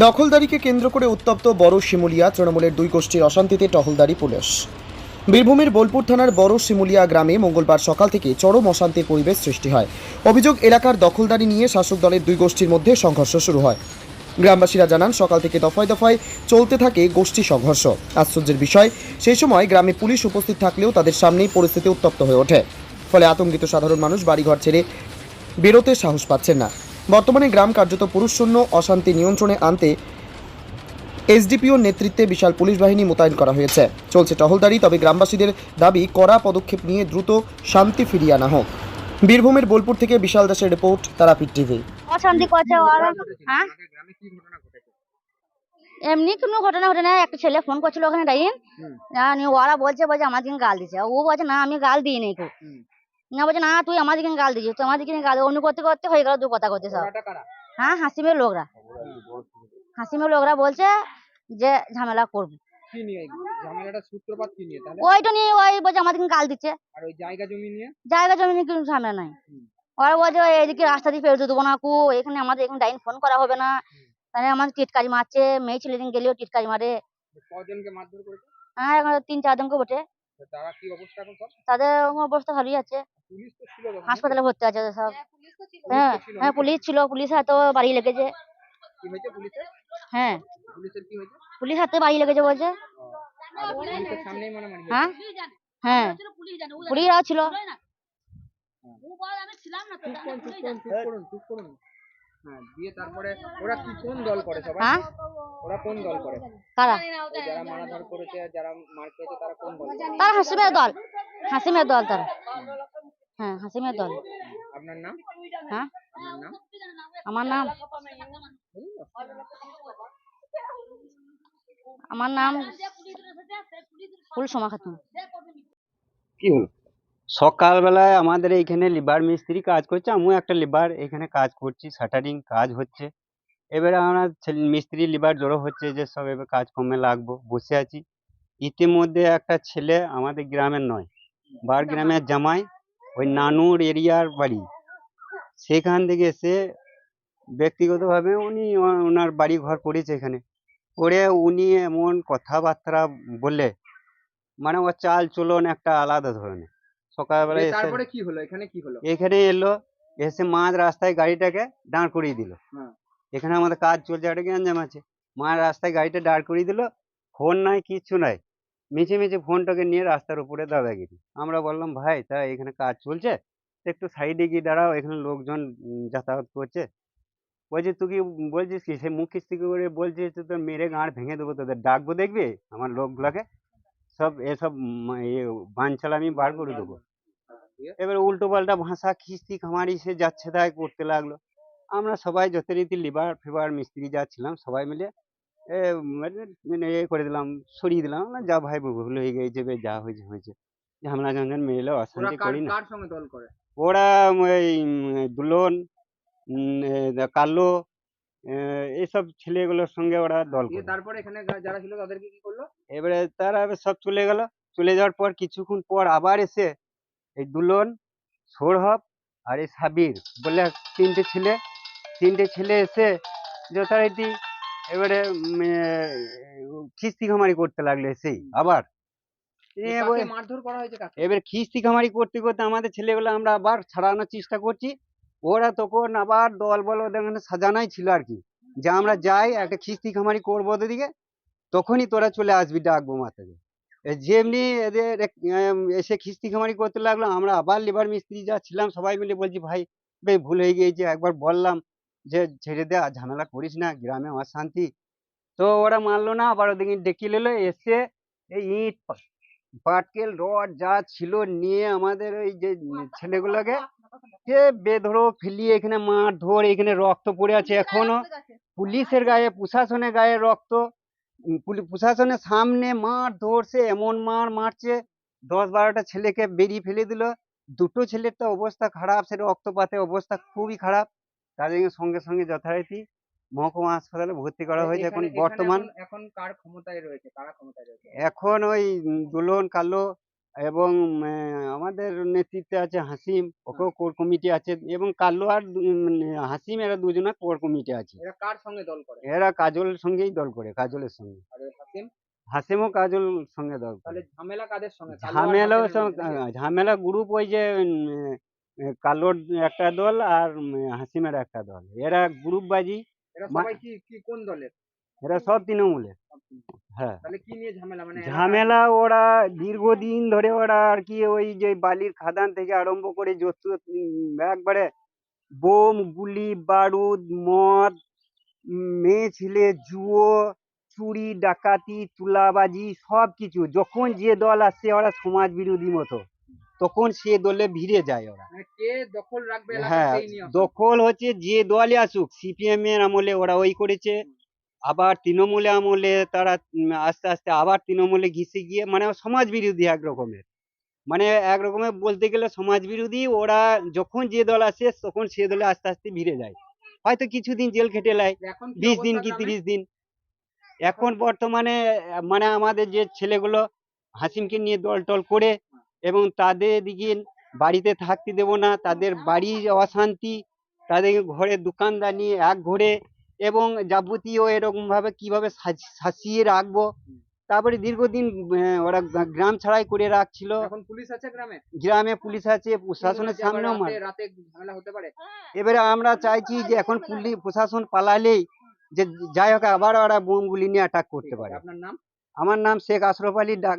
দখলদারিকে কেন্দ্র করে উত্তপ্ত বড় শিমুলিয়া, তৃণমূলের দুই গোষ্ঠীর অশান্তিতে টহলদারি পুলিশ। বীরভূমের বোলপুর থানার বড় শিমুলিয়া গ্রামে মঙ্গলবার সকাল থেকে চরম অশান্তির পরিবেশ সৃষ্টি হয়। অভিযোগ, এলাকার দখলদারি নিয়ে শাসক দলের দুই গোষ্ঠীর মধ্যে সংঘর্ষ শুরু হয়। গ্রামবাসীরা জানান, সকাল থেকে দফায় দফায় চলতে থাকে গোষ্ঠী সংঘর্ষ। আশ্চর্যের বিষয়, সেই সময় গ্রামে পুলিশ উপস্থিত থাকলেও তাদের সামনেই পরিস্থিতি উত্তপ্ত হয়ে ওঠে। ফলে আতঙ্কিত সাধারণ মানুষ বাড়িঘর ছেড়ে বেরোতে সাহস পাচ্ছেন না। বর্তমানে গ্রাম কার্যত পুরুষশূন্য অশান্তি নিয়ন্ত্রণে আনতে এসডিপিওর নেতৃত্বে বিশাল পুলিশ বাহিনী মোতায়েন করা হয়েছে। চলছে টহলদারি তবে গ্রামবাসীদের দাবি কড়া পদক্ষেপ নিয়ে দ্রুত শান্তি ফিরিয়ে আনা হোক। বীরভূমের বোলপুর থেকে বিশাল দাসের রিপোর্ট তারাপীঠ টিভি। অশান্তি করছে ওরা। হ্যাঁ? গ্রামে কি ঘটনা ঘটেছে? এমনি কোনো ঘটনা ঘটে না একটা ছেলে ফোন করছিল ওখানে ডাইন। ওরা বলছে বলছে আমার দিন গাল দিছে ও বলছে না আমি গাল দিই নাই। না বলছে না তুই আমার দিকে গাল দিছিস তুই আমার দিকে গাল অন্য করতে করতে হয়ে গেল দু কথা করছে সব। হ্যাঁ হাসিমের লোকরা। হাসিমের লোকরা বলছে যে ঝামেলা করব। ওইটা নিয়ে ওই বলছে গাল দিচ্ছে। জায়গা জমি নিয়ে? জায়গা জমি নিয়ে কোনো ঝামেলা নাই। ওরা বলছে এদিকে রাস্তা দিয়ে ফেরত দেবো না কু এখানে আমাদের এখানে ডাইন ফোন করা হবে না। তাহলে আমাদের টিটকারি মারছে মেয়ে গেলেও টিটকারি মারে। কজনকে মারধর করেছে? হ্যাঁ এখন তিন চারজনকে বটে। তারা কি অবস্থা এখন সব? তাদের অবস্থা ভালোই আছে। পুলিশ তো ছিল হাসপাতালে ভর্তি আছে সব। হ্যাঁ হ্যাঁ পুলিশ ছিল পুলিশ হাতে বাড়ি লেগেছে। কি হয়েছে পুলিশের? হ্যাঁ। পুলিশের কি হয়েছে? পুলিশ হাতে বাড়ি লেগেছে বলছে। মানে হ্যাঁ? হ্যাঁ। পুলিশরাও ছিল। করুন চুপ করুন চুপ করুন চুপ করুন। হ্যাঁ দিয়ে তারপরে ওরা কি কোন দল করে সবাই? হ্যাঁ? ওরা কোন দল করে? কারা? যারা মারাধর করেছে যারা মার খেয়েছে তারা কোন দল? তারা হাসিমের দল। হাসিমের দল তারা। হ্যাঁ হাসিমের দল। আপনার নাম? হ্যাঁ? আপনার নাম? আমার নাম? আমার নাম ফুলসমা খাতুন। কি হলো? সকালবেলায় আমাদের এইখানে লিভার মিস্ত্রি কাজ করছে, আমিও একটা লিভার এখানে কাজ করছি শাটারিং কাজ হচ্ছে। এবারে আমরা মিস্ত্রি লিভার জড়ো হচ্ছে যে সব এবার কাজকর্মে লাগবো, বসে আছি। ইতিমধ্যে একটা ছেলে আমাদের গ্রামের নয়, বার গ্রামের জামাই, ওই নানুর এরিয়ার বাড়ি। সেখান থেকে এসে ব্যক্তিগতভাবে উনি ওনার বাড়ি ঘর করেছে এখানে। করে উনি এমন কথাবার্তা বলে মানে ওর চাল চলন একটা আলাদা ধরনের। সকালবেলা এসে তারপরে কি হলো? এখানে কি হলো? এখানে এলো এসে মাঝ রাস্তায় গাড়িটাকে দাঁড় করিয়ে দিল। হ্যাঁ। এখানে আমাদের কাজ চলছে একটা গ্যাঞ্জাম আছে। মাঝ রাস্তায় গাড়িটা দাঁড় করিয়ে দিল ফোন নাই কিচ্ছু নাই। মিছে মিছে ফোনটাকে নিয়ে রাস্তার উপরে দাদাগিরি আমরা বললাম ভাই তা এখানে কাজ চলছে? একটু সাইডে গিয়ে দাঁড়াও এখানে লোকজন যাতায়াত করছে। বলছে তুই কি বলছিস কি? সে মুখ কিস্তি করে বলছিস তুই তো মেরে গাঁড় ভেঙে দেবো তোদের ডাকবো দেখবি? আমার লোকগুলাকে সব এসব বাঞ্ছাল আমি বার করে দেবো। এবার উল্টো পাল্টা ভাষা খিস্তি খামারি সে যাচ্ছে তাই করতে লাগল। আমরা সবাই যথারীতি লিভার ফিভার মিস্ত্রি যা ছিলাম সবাই মিলে এ মানে এ করে দিলাম সরিয়ে দিলাম। না যা ভাই ভুল হয়ে গেছে যা হয়েছে হয়েছে। ঝামেলা ঝঞ্ঝাট মেরে ওরা অশান্তি করি না। ওরা ওই দুলন কালো এইসব ছেলেগুলোর সঙ্গে ওরা দল তারপরে এখানে যারা ছিল তাদেরকে কি করল? এবারে তারা সব চলে গেল। চলে যাওয়ার পর কিছুক্ষণ পর আবার এসে এই দুলন সৌরভ আর এই সাবির বলে তিনটে ছেলে তিনটে ছেলে এসে যথারীতি এবারে খিস্তি খামারি করতে লাগল এসেই আবার। এবার খিস্তি খামারি করতে করতে আমাদের ছেলেগুলো আমরা আবার ছাড়ানোর চেষ্টা করছি। ওরা তখন আবার দল বল ওদের এখানে সাজানাই ছিল আর কি। যে আমরা যাই, একটা খিস্তি খামারি করব ওদের দিকে, তখনই তোরা চলে আসবি ডাকবো মাথাকে যেমনি এদের এসে খিস্তি খামারি করতে লাগল, আমরা আবার লেবার মিস্ত্রি যা ছিলাম, সবাই মিলে বলছি, ভাই, বে, ভুল হয়ে গিয়েছে। একবার বললাম যে, ছেড়ে দে ঝামেলা করিস না, গ্রামে অশান্তি তো ওরা মানলো না, আবার ওদিকে ডেকে নিলো, এসে এই ইট, পাটকেল, রড যা ছিল নিয়ে আমাদের ওই যে ছেলেগুলোকে সে বেধরো ফেলিয়ে এখানে মার ধর এখানে রক্ত পড়ে আছে এখনও। পুলিশের গায়ে প্রশাসনের গায়ে রক্ত। প্রশাসনের সামনে মার ধরছে এমন মার মারছে দশ বারোটা ছেলেকে বেরিয়ে ফেলে দিল। দুটো ছেলের তো অবস্থা খারাপ সে রক্তপাতের অবস্থা খুবই খারাপ। তাদের সঙ্গে সঙ্গে যথারীতি মহকুমা হাসপাতালে ভর্তি করা হয়েছে এখন বর্তমান। এখন- কার ক্ষমতায় রয়েছে? কারা ক্ষমতায় রয়েছে? এখন ওই দুলন কালো এবং আমাদের নেতৃত্বে আছে হাসিম ওকেও কোর কমিটি আছে এবং কাল্লু আর দু- হাসিম এরা দুজনা কোর কমিটি আছে। এরা কার সঙ্গে দল করে? এরা কাজলের সঙ্গেই দল করে কাজলের সঙ্গে। আর হাসিম? হাসিমও কাজল সঙ্গে দল করে। ঝামেলা কাদের সঙ্গে? কালো ঝামেলা? ঝামেলা গ্রুপ ওই যে কালোর একটা দল আর হাসিমের একটা দল। এরা গ্রুপ বাজি এরা সবাই কি কোন দলের? এরা সব তৃণমূলের হ্যাঁ। ঝামেলা? মানে ওরা দীর্ঘদিন ধরে ওরা আর কি ওই যে বালির খাদান থেকে আরম্ভ করে যত একবারে বোম গুলি বারুদ মদ মেয়ে ছেলে জুয়ো চুরি ডাকাতি তুলাবাজি সব কিছু। যখন যে দল আসছে ওরা সমাজ বিরোধী মতো তখন সে দলে ভিড়ে যায় ওরা। মানে দখল রাখবে হ্যাঁ। দখল হচ্ছে যে দলই আসুক সিপিএম এর আমলে ওরা ওই করেছে। আবার তৃণমূলে আমলে তারা আস্তে আস্তে আবার তৃণমূলে ঘিসে গিয়ে মানে সমাজ বিরোধী এক রকমের। মানে এক রকমের বলতে গেলে সমাজ বিরোধী ওরা যখন যে দল আসে তখন সে দলে আস্তে আস্তে ভিড়ে যায়। হয়তো কিছুদিন জেল খেটে নেয় বিশ দিন কি তিরিশ দিন? এখন বর্তমানে মানে আমাদের যে ছেলেগুলো হাসিমকে নিয়ে দল টল করে এবং তাদের দিকে বাড়িতে থাকতে দেব না তাদের বাড়ির অশান্তি তাদের ঘরে দোকানদানি এক ঘরে এবং যাবতীয় এরকম ভাবে কীভাবে সাজ- সাজিয়ে রাখব। তারপরে দীর্ঘদিন ওরা গ্রাম ছাড়াই করে রাখছিল। এখন পুলিশ আছে গ্রামে? গ্রামে পুলিশ আছে প্রশাসনের সামনেও রাতে রাতে ঝামেলা হতে পারে। এবারে আমরা চাইছি যে এখন পুলিশ প্রশাসন পালালেই যে যাই হোক আবার ওরা বোমগুলি নিয়ে অ্যাটাক করতে পারে। আপনার নাম? আমার নাম শেখ আশরফ আলী ডাক